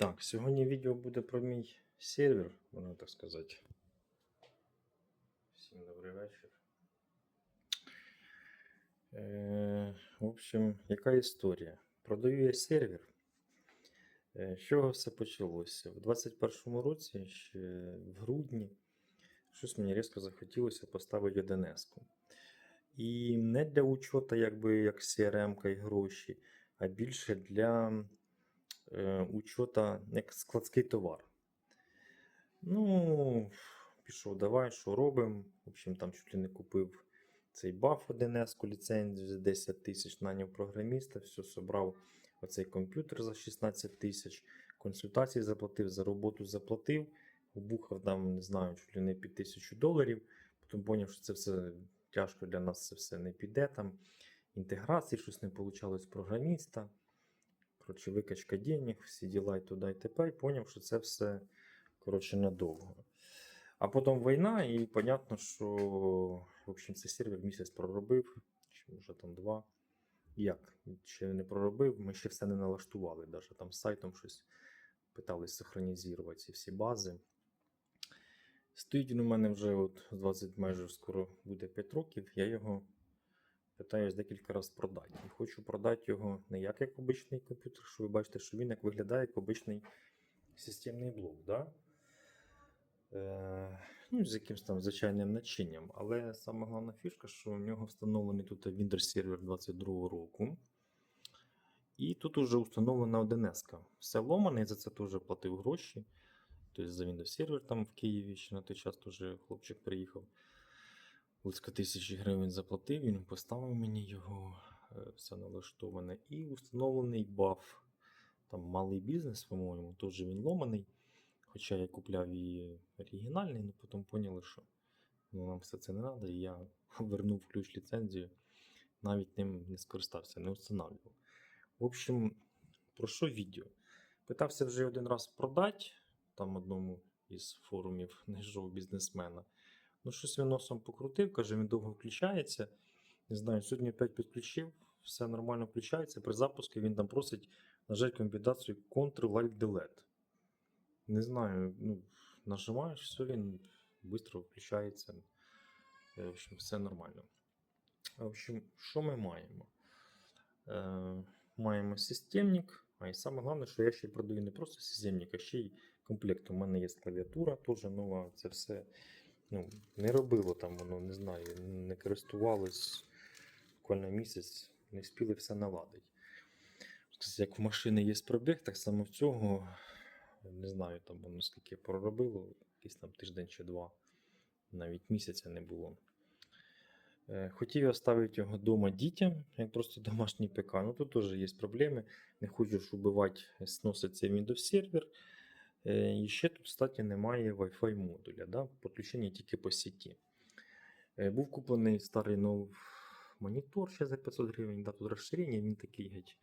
Так, сьогодні відео буде про мій сервер, можна так сказати. Всім добрий вечір. Е, в общем, яка історія? Продаю я сервер. Е, з чого все почалося? В 21-му році, ще в грудні, щось мені різко захотілося поставити 1С. І не для учота, якби як CRM і гроші, а більше для учота як складський товар. Ну, пішов, давай, що робимо. В общем, там чуть ли не купив цей баф 1С, ліцензію за 10 тисяч, наняв програміста, все собрав оцей комп'ютер за 16 тисяч, консультації заплатив, за роботу заплатив, обухав там, не знаю, чуть ли не під тисячу доларів. Потім зрозумів, що це все тяжко для нас, це все не піде там. Інтеграції, щось не вийшло з програміста. Коротше, викачка денег, всі діла і туди і тепер. Поняв, що це все коротше, надовго. А потім війна, і понятно, що в общем, цей сервер місяць проробив, чи може там два. Як? Ще не проробив, ми ще все не налаштували. Даже там сайтом щось питались синхронізувати ці всі бази. Стоїть він у мене вже от 20 майже скоро буде 5 років. Я його питаюсь декілька разів продати. І хочу продати його не як як обичний комп'ютер, що ви бачите, що він як виглядає як обичний системний блок. Да? Е, ну, з якимось там звичайним начинням. Але саме головна фішка, що у нього встановлений тут Windows сервер 22 року. І тут вже установлена 1С. Все ломане, за це теж платив гроші. Тобто за Windows сервер там в Києві ще на той час теж хлопчик приїхав. Близько тисячі гривень заплатив, він поставив мені його, е, все налаштоване. І установлений баф. Там малий бізнес, по-моєму, теж він ломаний. Хоча я купляв і оригінальний, але потім поняли, що ну, нам все це не треба, і я вернув ключ ліцензію, навіть ним не скористався, не встановлював. В общем, про що відео? Питався вже один раз продати там одному із форумів знайшов бізнесмена. Ну, щось він носом покрутив, каже, він довго включається. Не знаю, сьогодні опять підключив, все нормально включається. При запуску він там просить нажати комбінацію Ctrl-Alt-Delete. Не знаю, ну, нажимаєш, все, він швидко включається. Е, В общем, все нормально. В общем, що ми маємо? Е, маємо системник. А і саме головне, що я ще продаю не просто системник, а ще й комплект. У мене є клавіатура, теж нова. Це все ну, не робило там, воно не знаю, не користувалось буквально місяць, не встигли все наладити. Як в машини є пробіг, так само в цього не знаю, там воно скільки проробило, якийсь там тиждень чи два, навіть місяця не було. Е, Хотів я ставити його вдома дітям, як просто домашній ПК. Ну тут теж є проблеми. Не хочу ж убивати, сносить цей Windows сервер. І ще тут, кстати, немає Wi-Fi модуля, да? підключення тільки по сіті. Е, Був куплений старий нов монітор ще за 500 гривень, да, тут розширення, він такий геть.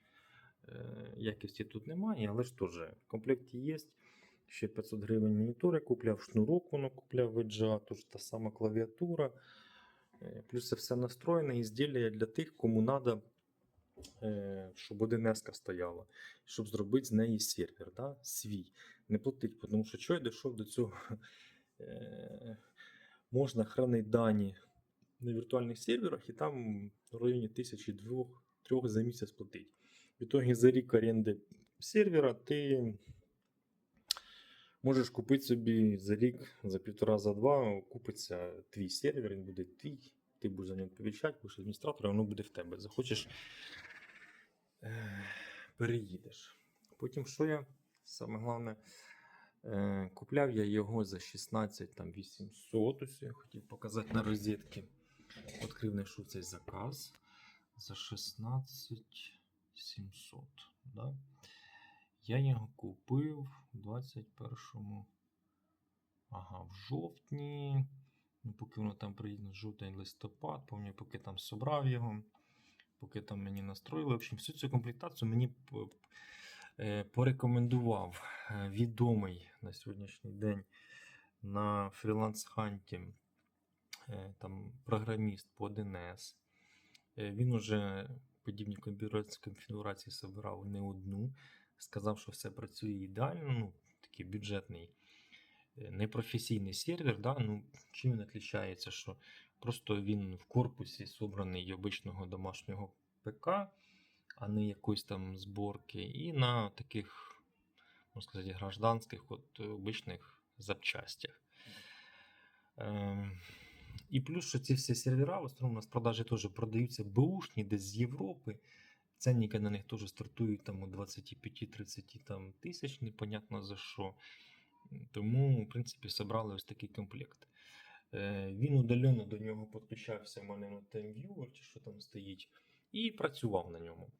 Е, Якості тут немає, але ж теж в комплекті є. Ще 500 гривень монітор я купляв, шнурок воно купляв VGA, тож та сама клавіатура. Е, Плюс це все настроєне ізділля для тих, кому треба, щоб 1С стояла, щоб зробити з неї сервер, да? свій. Не платить, тому що що я дійшов до цього. Е, Можна хранити дані на віртуальних серверах і там в районі 1002-3 за місяць платить. В итоге за рік оренди сервера ти можеш купити собі за рік, за півтора, за два, купиться твій сервер, він буде твій, ти будеш за нього відповідати, будеш адміністратором, воно буде в тебе. Захочеш, е, переїдеш. Потім, що я, саме головне, е, купляв я його за 16 там, 800, ось я хотів показати на розетки. Відкрив, знайшов цей заказ за 16 700. Да? Я його купив у 21 ага, в жовтні. Ну, поки воно там приїде жовтень листопад, пам'ятаю, поки там собрав його, поки там мені настроїли. В общем, всю цю комплектацію мені е, порекомендував е, відомий на сьогоднішній день на фріланс-ханті е, там програміст по 1С. Е, Він уже подібні конфігурації собирав не одну. сказав, що все працює ідеально, ну, такий бюджетний, непрофесійний сервер. Да? Ну, чим він відрізняється, що просто він в корпусі собраний обичного домашнього ПК, а не якоїсь там зборки, і на таких, можна сказати, гражданських, от, е, обичних запчастях. Ем, і плюс, що ці всі сервера в основному у нас продажі теж продаються бушні десь з Європи. Ценники на них теж стартують там у 25-30 там, тисяч, непонятно за що. Тому, в принципі, зібрали ось такий комплект. Е, Він удалено до нього підключався в мене на TimeViewer, чи що там стоїть, і працював на ньому.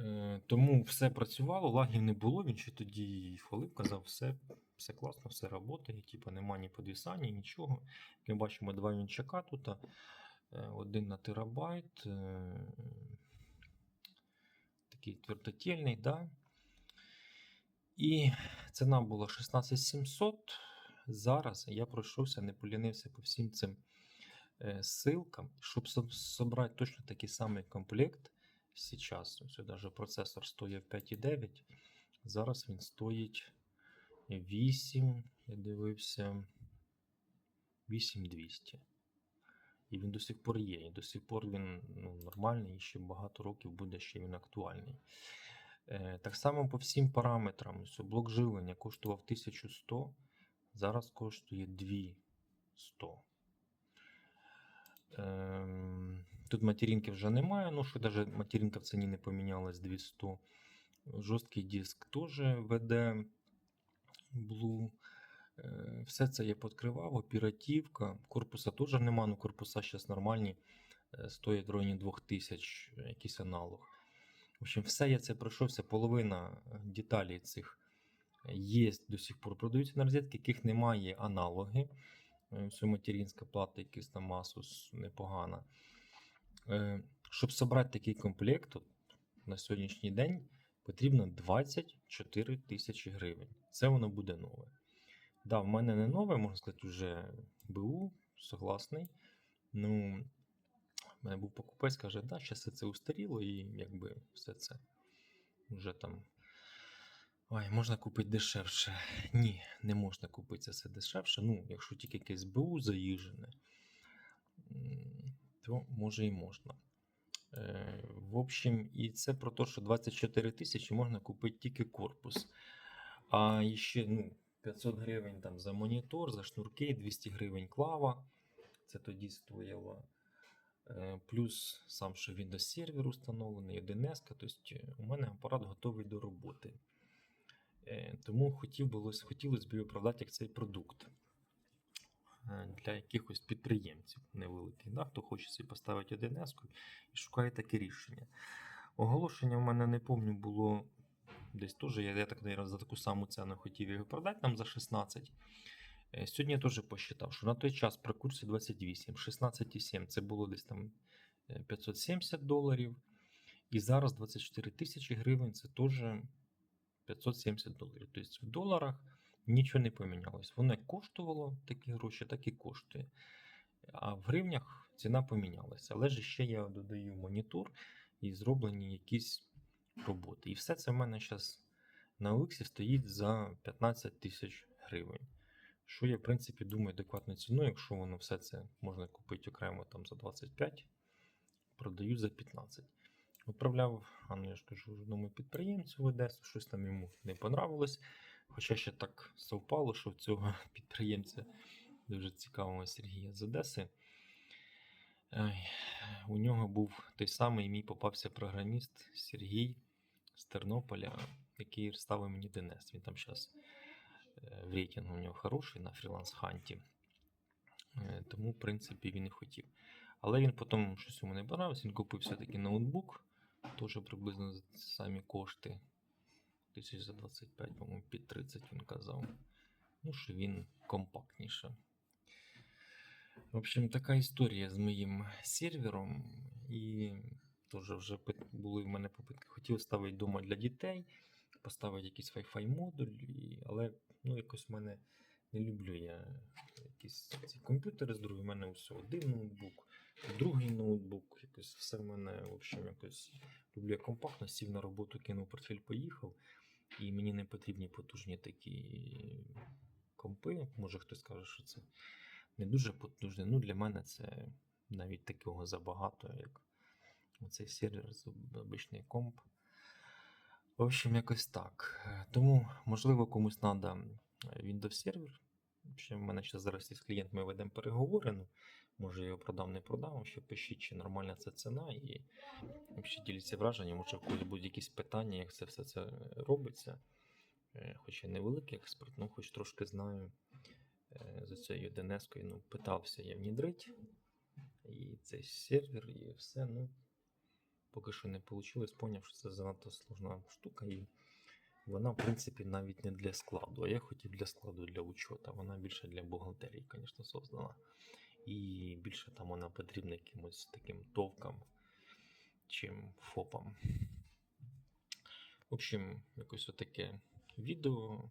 Е, Тому все працювало, лагів не було. Він ще тоді хвалив, казав, все, все класно, все працює, типу, нема ні підвисання, нічого. Ми бачимо два вінчака тут. е, Один на терабайт. Такий твердотільний, да. І ціна була 16700. Зараз я пройшовся, не полінився по всім цим е, ссылкам, щоб собрати точно такий самий комплект. Сейчас, ось даже процесор стоїть 5,9. Зараз він стоїть 8, я дивився, 8200. І він до сих пор є. І до сих пор він ну, нормальний, і ще багато років буде ще він актуальний. Е, так само по всім параметрам. Блок живлення коштував 1100, зараз коштує 2100. Ем, Тут материнки вже немає, ну що навіть материнка в ціні не помінялась 200. Жорсткий диск теж веде Blue. Е, Все це я підкривав, оперативка. Корпуса теж нема, ну корпуса зараз нормальні. е, Стоять в районі 2000, е, якийсь аналог. Общем, все я це пройшовся. Половина е, деталей цих є до сих пор продаються на розетки, яких немає аналоги. Е, Все материнська плата, якийсь там Asus непогана. Е, Щоб зібрати такий комплект на сьогоднішній день, потрібно 24 тисячі гривень. Це воно буде нове. Да, в мене не нове, можна сказати, вже БУ, согласний. Ну, в мене був покупець, каже, да, зараз все це устаріло, і якби все це вже там. Ой, можна купити дешевше. Ні, не можна купити це все дешевше. Ну, якщо тільки якесь БУ заїжджене, то може і можна. Е, В общем, і це про те, що 24 тисячі можна купити тільки корпус. А ще ну, 500 гривень там за монітор, за шнурки, 200 гривень клава. Це тоді стояло. Е, Плюс сам ще Windows сервер установлений, 1С. Тобто у мене апарат готовий до роботи. Е, Тому хотів було, хотілося б оправдати як цей продукт е, для якихось підприємців невеликих, да, хто хоче собі поставити 1С і шукає таке рішення. Оголошення в мене не пам'ятаю, було десь теж, я, я так за таку саму ціну хотів його продати нам за 16. Е, Сьогодні я теж посчитав, що на той час при курсі 28, 16,7 це було десь там е, 570 доларів. І зараз 24 тисячі гривень це теж 570 доларів. Тобто в доларах нічого не помінялось. Воно коштувало такі гроші, так і коштує. А в гривнях ціна помінялася. Але ж ще я додаю монітор і зроблені якісь роботи. І все це в мене зараз на Олексі стоїть за 15 тисяч гривень. Що я, в принципі, думаю, адекватну ціну, якщо воно все це можна купити окремо там за 25, продаю за 15. Відправляв, а ну я ж кажу, одному підприємцю в Одесу, щось там йому не понравилось. Хоча ще так совпало, що в цього підприємця дуже цікавого Сергія з Одеси. У нього був той самий мій попався програміст Сергій з Тернополя, який ставив мені ДНС. Він там зараз в рейтингу у нього хороший на фріланс-ханті. Е, Тому, в принципі, він і хотів. Але він потім щось йому не понравилось, він купив все-таки ноутбук, теж приблизно за самі кошти. Тисяч за 25, по-моєму, під 30 він казав. Ну, що він компактніше. В общем, така історія з моїм сервером. І теж вже були в мене попитки. Хотів ставити вдома для дітей, поставити якийсь Wi-Fi модуль, і... але ну, якось в мене не люблю я якісь ці комп'ютери з другої. У мене все один ноутбук. другий ноутбук, якось все в мене, в общем, якось люблю я компактно, сів на роботу, кинув портфель, поїхав. І мені не потрібні потужні такі компи. Може хтось скаже, що це не дуже потужне. Ну, для мене це навіть такого забагато, як оцей сервер, обичний комп. В общем, якось так. Е, Тому, можливо, комусь треба Windows сервер. В в мене ще зараз є клієнт, ми ведемо переговори. Ну, може, його продам, не продам. Ще пишіть, чи нормальна це ціна. І взагалі діліться враженням, може, в когось будуть якісь питання, як це все це робиться. Е, Хоч я не великий експерт, ну хоч трошки знаю е, за цією DNS-кою. Ну, питався я внідрить. І цей сервер, і все. Ну, поки що не вийшло, поняв, що це занадто сложна штука. І вона, в принципі, навіть не для складу. А я хотів для складу для учета. Вона більше для бухгалтерії, звісно, создана. І більше там вона потрібна якимось таким товкам, чим ФОПам. В общем, якось отаке відео.